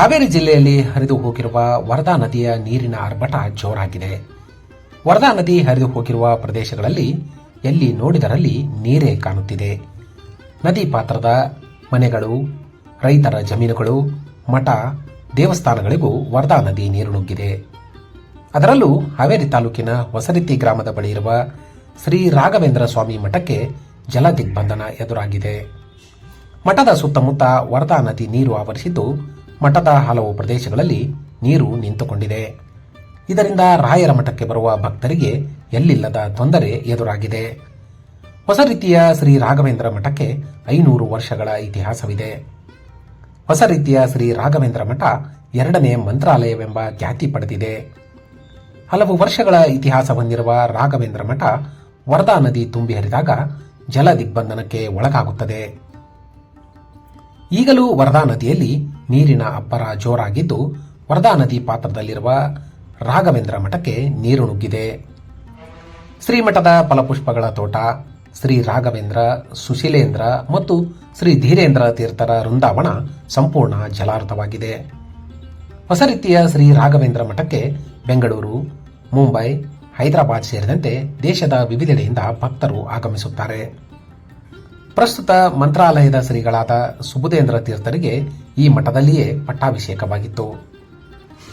ಹಾವೇರಿ ಜಿಲ್ಲೆಯಲ್ಲಿ ಹರಿದು ಹೋಗಿರುವ ವರದಾ ನದಿಯ ನೀರಿನ ಆರ್ಭಟ ಜೋರಾಗಿದೆ. ವರದಾ ನದಿ ಹರಿದು ಹೋಗಿರುವ ಪ್ರದೇಶಗಳಲ್ಲಿ ಎಲ್ಲಿ ನೋಡಿದರಲ್ಲಿ ನೀರೇ ಕಾಣುತ್ತಿದೆ. ನದಿ ಪಾತ್ರದ ಮನೆಗಳು, ರೈತರ ಜಮೀನುಗಳು, ಮಠ, ದೇವಸ್ಥಾನಗಳಿಗೂ ವರದಾ ನದಿ ನೀರು ನುಗ್ಗಿದೆ. ಅದರಲ್ಲೂ ಹಾವೇರಿ ತಾಲೂಕಿನ ಹೊಸರಿತಿ ಗ್ರಾಮದ ಬಳಿ ಇರುವ ಶ್ರೀ ರಾಘವೇಂದ್ರ ಸ್ವಾಮಿ ಮಠಕ್ಕೆ ಜಲ ದಿಗ್ಬಂಧನ ಎದುರಾಗಿದೆ. ಮಠದ ಸುತ್ತಮುತ್ತ ವರದಾ ನದಿ ನೀರು ಆವರಿಸಿದ್ದು ಮಠದ ಹಲವು ಪ್ರದೇಶಗಳಲ್ಲಿ ನೀರು ನಿಂತುಕೊಂಡಿದೆ. ಇದರಿಂದ ರಾಯರ ಮಠಕ್ಕೆ ಬರುವ ಭಕ್ತರಿಗೆ ಎಲ್ಲಿಲ್ಲದ ತೊಂದರೆ ಎದುರಾಗಿದೆ. ಹೊಸ ರೀತಿಯ ಶ್ರೀ ರಾಘವೇಂದ್ರ ಮಠಕ್ಕೆ ಐನೂರು ವರ್ಷಗಳ ಇತಿಹಾಸವಿದೆ. ಹೊಸ ರೀತಿಯ ಶ್ರೀ ರಾಘವೇಂದ್ರ ಮಠ ಎರಡನೇ ಮಂತ್ರಾಲಯವೆಂಬ ಖ್ಯಾತಿ ಪಡೆದಿದೆ. ಹಲವು ವರ್ಷಗಳ ಇತಿಹಾಸ ಹೊಂದಿರುವ ರಾಘವೇಂದ್ರ ಮಠ ವರದಾ ನದಿ ತುಂಬಿ ಹರಿದಾಗ ಜಲ ದಿಗ್ಬಂಧನಕ್ಕೆ ಒಳಗಾಗುತ್ತದೆ. ಈಗಲೂ ವರದಾ ನದಿಯಲ್ಲಿ ನೀರಿನ ಅಬ್ಬರ ಜೋರಾಗಿದ್ದು ವರದಾ ನದಿ ಪಾತ್ರದಲ್ಲಿರುವ ರಾಘವೇಂದ್ರ ಮಠಕ್ಕೆ ನೀರು ನುಗ್ಗಿದೆ. ಶ್ರೀಮಠದ ಫಲಪುಷ್ಪಗಳ ತೋಟ, ಶ್ರೀ ರಾಘವೇಂದ್ರ, ಸುಶೀಲೇಂದ್ರ ಮತ್ತು ಶ್ರೀ ಧೀರೇಂದ್ರ ತೀರ್ಥರ ವೃಂದಾವನ ಸಂಪೂರ್ಣ ಜಲಾವೃತವಾಗಿದೆ. ಹೊಸ ರೀತಿಯ ಶ್ರೀ ರಾಘವೇಂದ್ರ ಮಠಕ್ಕೆ ಬೆಂಗಳೂರು, ಮುಂಬೈ, ಹೈದರಾಬಾದ್ ಸೇರಿದಂತೆ ದೇಶದ ವಿವಿಧೆಡೆಯಿಂದ ಭಕ್ತರು ಆಗಮಿಸುತ್ತಾರೆ. ಪ್ರಸ್ತುತ ಮಂತ್ರಾಲಯದ ಶ್ರೀಗಳಾದ ಸುಬುಧೇಂದ್ರ ತೀರ್ಥರಿಗೆ ಈ ಮಠದಲ್ಲಿಯೇ ಪಟ್ಟಾಭಿಷೇಕವಾಗಿತ್ತು.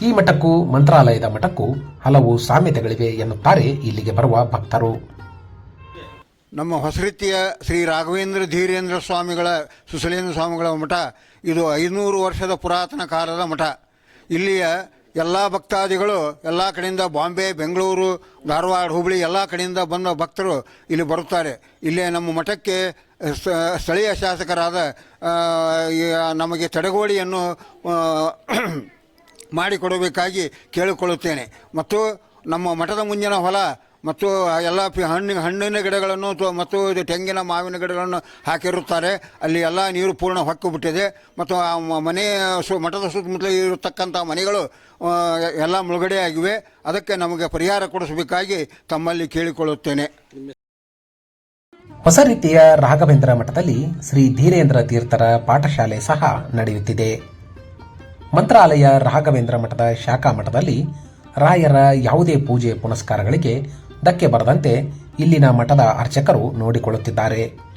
ಈ ಮಠಕ್ಕೂ, ಮಂತ್ರಾಲಯದ ಮಠಕ್ಕೂ ಹಲವು ಸಾಮ್ಯತೆಗಳಿವೆ ಎನ್ನುತ್ತಾರೆ ಇಲ್ಲಿಗೆ ಬರುವ ಭಕ್ತರು. ನಮ್ಮ ಹೊಸರೀತಿಯ ಶ್ರೀ ರಾಘವೇಂದ್ರ ಧೀರೇಂದ್ರ ಸ್ವಾಮಿಗಳ ಸುಶಲೇಂದ್ರ ಸ್ವಾಮಿಗಳ ಮಠ ಇದು ಐನೂರು ವರ್ಷದ ಪುರಾತನ ಕಾಲದ ಮಠ. ಇಲ್ಲಿಯ ಎಲ್ಲ ಭಕ್ತಾದಿಗಳು ಎಲ್ಲ ಕಡೆಯಿಂದ ಬಾಂಬೆ, ಬೆಂಗಳೂರು, ಧಾರವಾಡ ಹುಬ್ಬಳ್ಳಿ ಎಲ್ಲ ಕಡೆಯಿಂದ ಬಂದ ಭಕ್ತರು ಇಲ್ಲಿ ಬರುತ್ತಾರೆ. ಇಲ್ಲಿ ನಮ್ಮ ಮಠಕ್ಕೆ ಸ್ಥಳೀಯ ಶಾಸಕರಾದ ನಮಗೆ ತಡೆಗೋಡಿಯನ್ನು ಮಾಡಿಕೊಡಬೇಕಾಗಿ ಕೇಳಿಕೊಳ್ಳುತ್ತೇನೆ. ಮತ್ತು ನಮ್ಮ ಮಠದ ಮುಂದಿನ ಹೊಲ ಮತ್ತು ಎಲ್ಲ ಹಣ್ಣಿನ ಹಣ್ಣಿನ ಗಿಡಗಳನ್ನು ಮತ್ತು ಇದು ತೆಂಗಿನ ಮಾವಿನ ಗಿಡಗಳನ್ನು ಹಾಕಿರುತ್ತಾರೆ. ಅಲ್ಲಿ ಎಲ್ಲ ನೀರು ಪೂರ್ಣ ಹೊಕ್ಕು ಬಿಟ್ಟಿದೆ. ಮತ್ತು ಆ ಮನೆ ಸು, ಮಠದ ಸುತ್ತಮುತ್ತಲ ಇರತಕ್ಕಂಥ ಮನೆಗಳು ಎಲ್ಲ ಮುಳುಗಡೆ ಆಗಿವೆ ಅದಕ್ಕೆ ನಮಗೆ ಪರಿಹಾರ ಕೊಡಿಸಬೇಕಾಗಿ ತಮ್ಮಲ್ಲಿ ಕೇಳಿಕೊಳ್ಳುತ್ತೇನೆ. ಹೊಸ ರೀತಿಯ ರಾಘವೇಂದ್ರ ಮಠದಲ್ಲಿ ಶ್ರೀ ಧೀರೇಂದ್ರ ತೀರ್ಥರ ಪಾಠಶಾಲೆ ಸಹ ನಡೆಯುತ್ತಿದೆ. ಮಂತ್ರಾಲಯ ರಾಘವೇಂದ್ರ ಮಠದ ಶಾಖಾ ಮಠದಲ್ಲಿ ರಾಯರ ಯಾವುದೇ ಪೂಜೆ ಪುನಸ್ಕಾರಗಳಿಗೆ ಧಕ್ಕೆ ಬರದಂತೆ ಇಲ್ಲಿನ ಮಠದ ಅರ್ಚಕರು ನೋಡಿಕೊಳ್ಳುತ್ತಿದ್ದಾರೆ.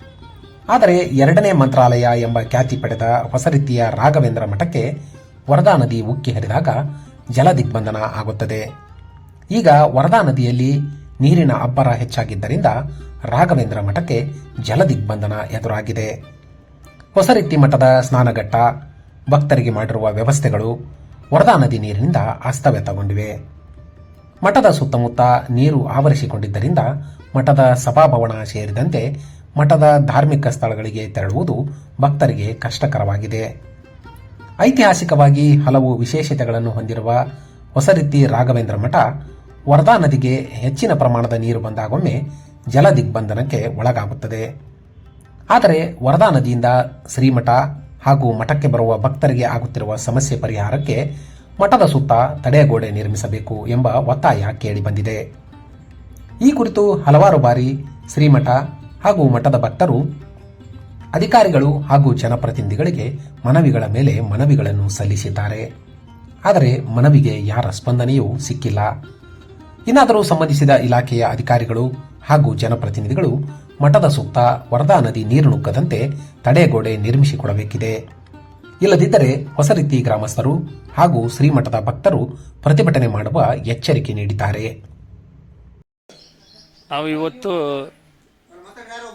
ಆದರೆ ಎರಡನೇ ಮಂತ್ರಾಲಯ ಎಂಬ ಖ್ಯಾತಿ ಪಡೆದ ಹೊಸ ರೀತಿಯ ರಾಘವೇಂದ್ರ ಮಠಕ್ಕೆ ವರದಾ ನದಿ ಉಕ್ಕಿ ಹರಿದಾಗ ಜಲ ದಿಗ್ಬಂಧನ ಆಗುತ್ತದೆ. ಈಗ ವರದಾ ನದಿಯಲ್ಲಿ ನೀರಿನ ಅಬ್ಬರ ಹೆಚ್ಚಾಗಿದ್ದರಿಂದ ರಾಘವೇಂದ್ರ ಮಠಕ್ಕೆ ಜಲ ದಿಗ್ಬಂಧನ ಎದುರಾಗಿದೆ. ಹೊಸರಿತ್ತಿ ಮಠದ ಸ್ನಾನಘಟ್ಟ, ಭಕ್ತರಿಗೆ ಮಾಡಿರುವ ವ್ಯವಸ್ಥೆಗಳು ವರದಾ ನದಿ ನೀರಿನಿಂದ ಅಸ್ತವ್ಯಸ್ತಗೊಂಡಿವೆ. ಮಠದ ಸುತ್ತಮುತ್ತ ನೀರು ಆವರಿಸಿಕೊಂಡಿದ್ದರಿಂದ ಮಠದ ಸಭಾಭವನ ಸೇರಿದಂತೆ ಮಠದ ಧಾರ್ಮಿಕ ಸ್ಥಳಗಳಿಗೆ ತೆರಳುವುದು ಭಕ್ತರಿಗೆ ಕಷ್ಟಕರವಾಗಿದೆ. ಐತಿಹಾಸಿಕವಾಗಿ ಹಲವು ವಿಶೇಷತೆಗಳನ್ನು ಹೊಂದಿರುವ ಹೊಸರಿತ್ತಿ ರಾಘವೇಂದ್ರ ಮಠ ವರದಾ ನದಿಗೆ ಹೆಚ್ಚಿನ ಪ್ರಮಾಣದ ನೀರು ಬಂದಾಗೊಮ್ಮೆ ಜಲ ದಿಗ್ಬಂಧನಕ್ಕೆ ಒಳಗಾಗುತ್ತದೆ. ಆದರೆ ವರದಾ ನದಿಯಿಂದ ಶ್ರೀಮಠ ಹಾಗೂ ಮಠಕ್ಕೆ ಬರುವ ಭಕ್ತರಿಗೆ ಆಗುತ್ತಿರುವ ಸಮಸ್ಯೆ ಪರಿಹಾರಕ್ಕೆ ಮಠದ ಸುತ್ತ ತಡೆಗೋಡೆ ನಿರ್ಮಿಸಬೇಕು ಎಂಬ ಒತ್ತಾಯ ಕೇಳಿಬಂದಿದೆ ಈ ಕುರಿತು ಹಲವಾರು ಬಾರಿ ಶ್ರೀಮಠ ಹಾಗೂ ಮಠದ ಭಕ್ತರು, ಅಧಿಕಾರಿಗಳು ಹಾಗೂ ಜನಪ್ರತಿನಿಧಿಗಳಿಗೆ ಮನವಿಗಳ ಮೇಲೆ ಮನವಿಗಳನ್ನು ಸಲ್ಲಿಸಿದ್ದಾರೆ. ಆದರೆ ಮನವಿಗೆ ಯಾರ ಸ್ಪಂದನೆಯೂ ಸಿಕ್ಕಿಲ್ಲ. ಇನ್ನಾದರೂ ಸಂಬಂಧಿಸಿದ ಇಲಾಖೆಯ ಅಧಿಕಾರಿಗಳು ಹಾಗೂ ಜನಪ್ರತಿನಿಧಿಗಳು ಮಠದ ಸುತ್ತ ವರದಾ ನದಿ ನೀರು ನುಗ್ಗದಂತೆ ತಡೆಗೋಡೆ ನಿರ್ಮಿಸಿಕೊಡಬೇಕಿದೆ. ಇಲ್ಲದಿದ್ದರೆ ಹೊಸ ರೀತಿ ಗ್ರಾಮಸ್ಥರು ಹಾಗೂ ಶ್ರೀಮಠದ ಭಕ್ತರು ಪ್ರತಿಭಟನೆ ಮಾಡುವ ಎಚ್ಚರಿಕೆ ನೀಡಿದ್ದಾರೆ. ನಾವು ಇವತ್ತು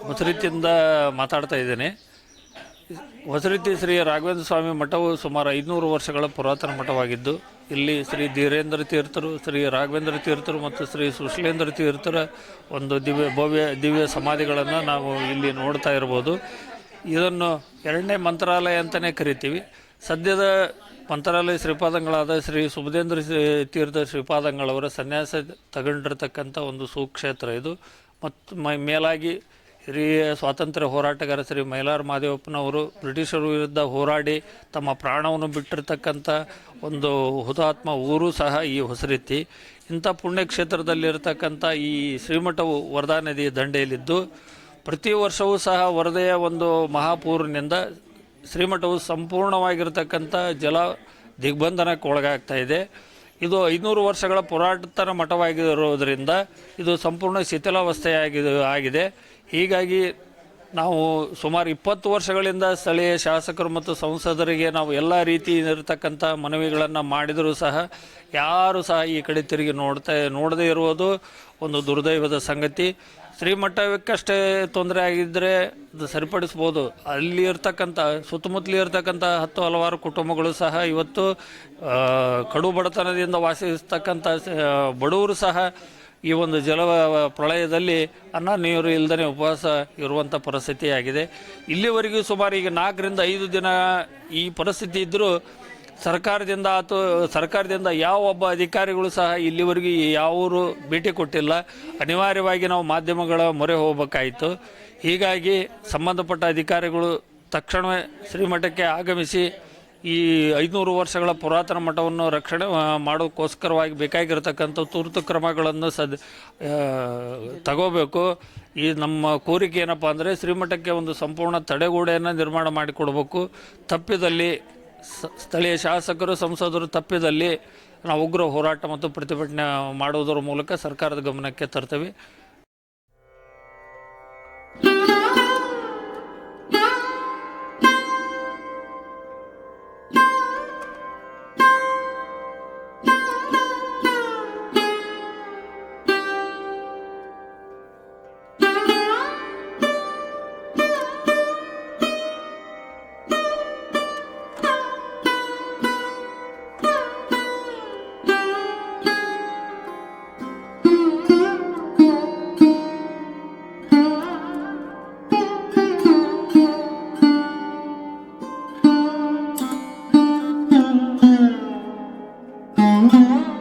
ಹೊಸರೀತಿಯಿಂದ ಮಾತಾಡ್ತಾ ಇದ್ದೇನೆ. ಹೊಸರೀತಿ ಶ್ರೀ ರಾಘವೇಂದ್ರ ಸ್ವಾಮಿ ಮಠವು ಸುಮಾರು ಐದುನೂರು ವರ್ಷಗಳ ಪುರಾತನ ಮಠವಾಗಿದ್ದು, ಇಲ್ಲಿ ಶ್ರೀ ಧೀರೇಂದ್ರ ತೀರ್ಥರು, ಶ್ರೀ ರಾಘವೇಂದ್ರ ತೀರ್ಥರು ಮತ್ತು ಶ್ರೀ ಸುಶೀಲೇಂದ್ರ ತೀರ್ಥರ ಒಂದು ದಿವ್ಯ ಭವ್ಯ ದಿವ್ಯ ಸಮಾಧಿಗಳನ್ನು ನಾವು ಇಲ್ಲಿ ನೋಡ್ತಾ ಇರ್ಬೋದು. ಇದನ್ನು ಎರಡನೇ ಮಂತ್ರಾಲಯ ಅಂತಲೇ ಕರಿತೀವಿ. ಸದ್ಯದ ಮಂತ್ರಾಲಯ ಶ್ರೀಪಾದಂಗಳಾದ ಶ್ರೀ ಸುಭದೇಂದ್ರ ತೀರ್ಥ ಶ್ರೀಪಾದಂಗಳವರ ಸನ್ಯಾಸ ತಗೊಂಡಿರ್ತಕ್ಕಂಥ ಒಂದು ಸುಕ್ಷೇತ್ರ ಇದು. ಮತ್ತು ಮೇಲಾಗಿ ಹಿರಿಯ ಸ್ವಾತಂತ್ರ್ಯ ಹೋರಾಟಗಾರ ಶ್ರೀ ಮೈಲಾರ್ ಮಹದೇವಪ್ಪನವರು ಬ್ರಿಟಿಷರ ವಿರುದ್ಧ ಹೋರಾಡಿ ತಮ್ಮ ಪ್ರಾಣವನ್ನು ಬಿಟ್ಟಿರತಕ್ಕಂಥ ಒಂದು ಹುತಾತ್ಮ ಊರು ಸಹ ಈ ಹೊಸರೀತಿ. ಇಂಥ ಪುಣ್ಯಕ್ಷೇತ್ರದಲ್ಲಿರತಕ್ಕಂಥ ಈ ಶ್ರೀಮಠವು ವರದಾ ನದಿ ದಂಡೆಯಲ್ಲಿದ್ದು ಪ್ರತಿ ವರ್ಷವೂ ಸಹ ವರದೆಯ ಒಂದು ಮಹಾಪೂರ್ನಿಂದ ಶ್ರೀಮಠವು ಸಂಪೂರ್ಣವಾಗಿರತಕ್ಕಂಥ ಜಲ ದಿಗ್ಬಂಧನಕ್ಕೆ ಒಳಗಾಗ್ತಾ ಇದೆ. ಇದು ಐನೂರು ವರ್ಷಗಳ ಪುರಾತನ ಮಠವಾಗಿರೋದರಿಂದ ಇದು ಸಂಪೂರ್ಣ ಶಿಥಿಲಾವಸ್ಥೆಯಾಗಿದೆ, ಆಗಿದೆ. ಹೀಗಾಗಿ ನಾವು ಸುಮಾರು ಇಪ್ಪತ್ತು ವರ್ಷಗಳಿಂದ ಸ್ಥಳೀಯ ಶಾಸಕರು ಮತ್ತು ಸಂಸದರಿಗೆ ನಾವು ಎಲ್ಲ ರೀತಿ ಇರತಕ್ಕಂಥ ಮನವಿಗಳನ್ನು ಮಾಡಿದರೂ ಸಹ ಯಾರು ಸಹ ಈ ಕಡೆ ತಿರುಗಿ ನೋಡ್ತಾ, ನೋಡದೇ ಇರುವುದು ಒಂದು ದುರ್ದೈವದ ಸಂಗತಿ. ಶ್ರೀಮಠಕ್ಕಷ್ಟೇ ತೊಂದರೆ ಆಗಿದ್ದರೆ ಅದು ಸರಿಪಡಿಸ್ಬೋದು. ಅಲ್ಲಿ ಇರ್ತಕ್ಕಂಥ, ಸುತ್ತಮುತ್ತಲು ಇರ್ತಕ್ಕಂಥ ಹತ್ತು ಹಲವಾರು ಕುಟುಂಬಗಳು ಸಹ ಇವತ್ತು ಕಡು ಬಡತನದಿಂದ ವಾಸಿಸ್ತಕ್ಕಂಥ ಬಡವರು ಸಹ ಈ ಒಂದು ಜಲ ಪ್ರಳಯದಲ್ಲಿ ಅನ್ನ ನೀರು ಇಲ್ಲದೇ ಉಪವಾಸ ಇರುವಂಥ ಪರಿಸ್ಥಿತಿ ಆಗಿದೆ ಇಲ್ಲಿವರೆಗೂ ಸುಮಾರು ಈಗ ನಾಲ್ಕರಿಂದ ಐದು ದಿನ ಈ ಪರಿಸ್ಥಿತಿ ಇದ್ದರೂ ಸರ್ಕಾರದಿಂದ ಆತು ಸರ್ಕಾರದಿಂದ ಯಾವ ಒಬ್ಬ ಅಧಿಕಾರಿಗಳು ಸಹ ಇಲ್ಲಿವರೆಗೂ ಯಾವೂರು ಭೇಟಿ ಕೊಟ್ಟಿಲ್ಲ. ಅನಿವಾರ್ಯವಾಗಿ ನಾವು ಮಾಧ್ಯಮಗಳ ಮೊರೆ ಹೋಗಬೇಕಾಯಿತು. ಹೀಗಾಗಿ ಸಂಬಂಧಪಟ್ಟ ಅಧಿಕಾರಿಗಳು ತಕ್ಷಣವೇ ಶ್ರೀಮಠಕ್ಕೆ ಆಗಮಿಸಿ ಈ ಐದುನೂರು ವರ್ಷಗಳ ಪುರಾತನ ಮಠವನ್ನು ರಕ್ಷಣೆ ಮಾಡೋಕ್ಕೋಸ್ಕರವಾಗಿ ಬೇಕಾಗಿರತಕ್ಕಂಥ ತುರ್ತು ಕ್ರಮಗಳನ್ನು ಸದ್ ತಗೋಬೇಕು. ಈ ನಮ್ಮ ಕೋರಿಕೆ ಏನಪ್ಪ ಅಂದರೆ ಶ್ರೀಮಠಕ್ಕೆ ಒಂದು ಸಂಪೂರ್ಣ ತಡೆಗೋಡೆಯನ್ನು ನಿರ್ಮಾಣ ಮಾಡಿಕೊಡ್ಬೇಕು. ತಪ್ಪಿದಲ್ಲಿ ಸ್ಥಳೀಯ ಶಾಸಕರು ಸಂಸದರು ತಪ್ಪಿದಲ್ಲಿ ನಾವು ಉಗ್ರ ಹೋರಾಟ ಮತ್ತು ಪ್ರತಿಭಟನೆ ಮಾಡುವುದರ ಮೂಲಕ ಸರ್ಕಾರದ ಗಮನಕ್ಕೆ ತರ್ತೇವೆ. mm -hmm.